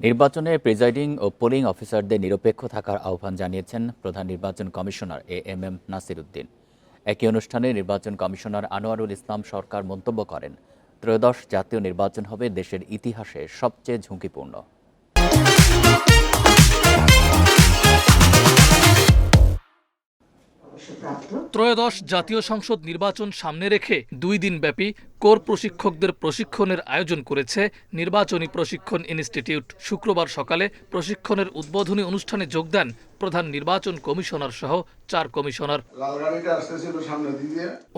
নির্বাচনে প্রিজাইডিং ও পোলিং অফিসারদের নিরপেক্ষ থাকার আহ্বান জানিয়েছেন প্রধান নির্বাচন commissioner A M M Nasir Uddin একই অনুষ্ঠানে নির্বাচন কমিশনার আনোয়ারুল ইসলাম সরকার মন্তব্য করেন, ত্রয়োদশ জাতীয় নির্বাচন হবে দেশের ইতিহাসে সবচেয়ে ঝুঁকিপূর্ণ। ত্রয়োদশ জাতীয় সংসদ নির্বাচন সামনে রেখে দুই দিন ব্যাপী কোর প্রশিক্ষকদের প্রশিক্ষণের আয়োজন করেছে নির্বাচনী প্রশিক্ষণ ইনস্টিটিউট। শুক্রবার সকালে প্রশিক্ষণের উদ্বোধনী অনুষ্ঠানে যোগ দেন প্রধান নির্বাচন কমিশনার সহ চার কমিশনার।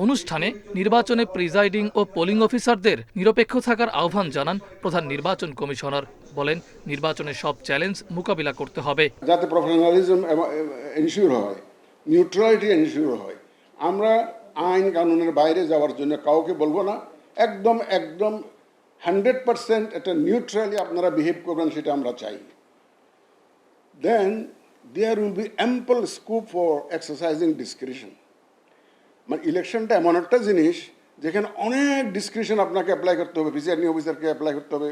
অনুষ্ঠানে নির্বাচনে প্রিজাইডিং ও পোলিং অফিসারদের নিরপেক্ষ থাকার আহ্বান জানান প্রধান নির্বাচন কমিশনার। বলেন নির্বাচনে সব চ্যালেঞ্জ মোকাবিলা করতে হবে। যাতে প্রফেশনালিজম এনশিওর হয়। নিউট্রালিটি এনশিওর হয়। আমরা আইন কানুনের বাইরে যাওয়ার জন্য কাউকে বলব না। একদম একদম হান্ড্রেড পার্সেন্ট একটা নিউট্রালি আপনারা বিহেভ করবেন সেটা আমরা চাই। Then there will be ample scope for exercising discretion মানে ইলেকশনটা এমন একটা জিনিস যেখানে অনেক ডিসক্রিপশন আপনাকে অ্যাপ্লাই করতে হবে। প্রিসাইডিং অফিসারকে অ্যাপ্লাই করতে হবে।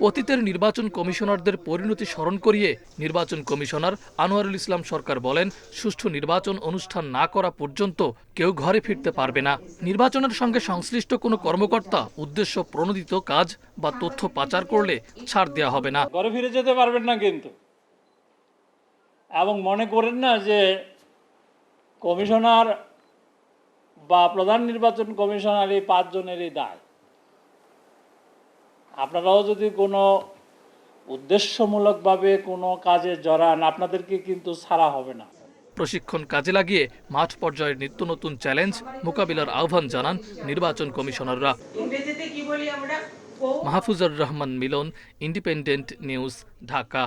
অতীতের নির্বাচন কমিশনারদের পরিণতি স্মরণ করিয়ে নির্বাচন কমিশনার আনোয়ারুল ইসলাম সরকার বলেন, সুষ্ঠু নির্বাচন অনুষ্ঠান না করা পর্যন্ত কেউ ঘরে ফিরতে পারবে না। নির্বাচনের সঙ্গে সংশ্লিষ্ট কোনো কর্মকর্তা উদ্দেশ্য প্রণোদিত কাজ বা তথ্য পাচার করলে ছাড় দেওয়া হবে না। ঘরে ফিরে যেতে পারবেন না কিন্তু। এবং মনে করেন না যে কমিশনার বা প্রধান নির্বাচন কমিশনার এই পাঁচজনেরই দায়। আপনারাও যদি কোনো উদ্দেশ্যমূলকভাবে কোনো কাজে জড়ান আপনাদেরকে কিন্তু ছাড়া হবে না। প্রশিক্ষণ কাজে লাগিয়ে মাঠ পর্যায়ের নিত্য নতুন চ্যালেঞ্জ মোকাবিলার আহ্বান জানান নির্বাচন কমিশনাররা। ইংরেজিতে কি বলি আমরা? Mahfuzur Rahman Milon Independent News Dhaka.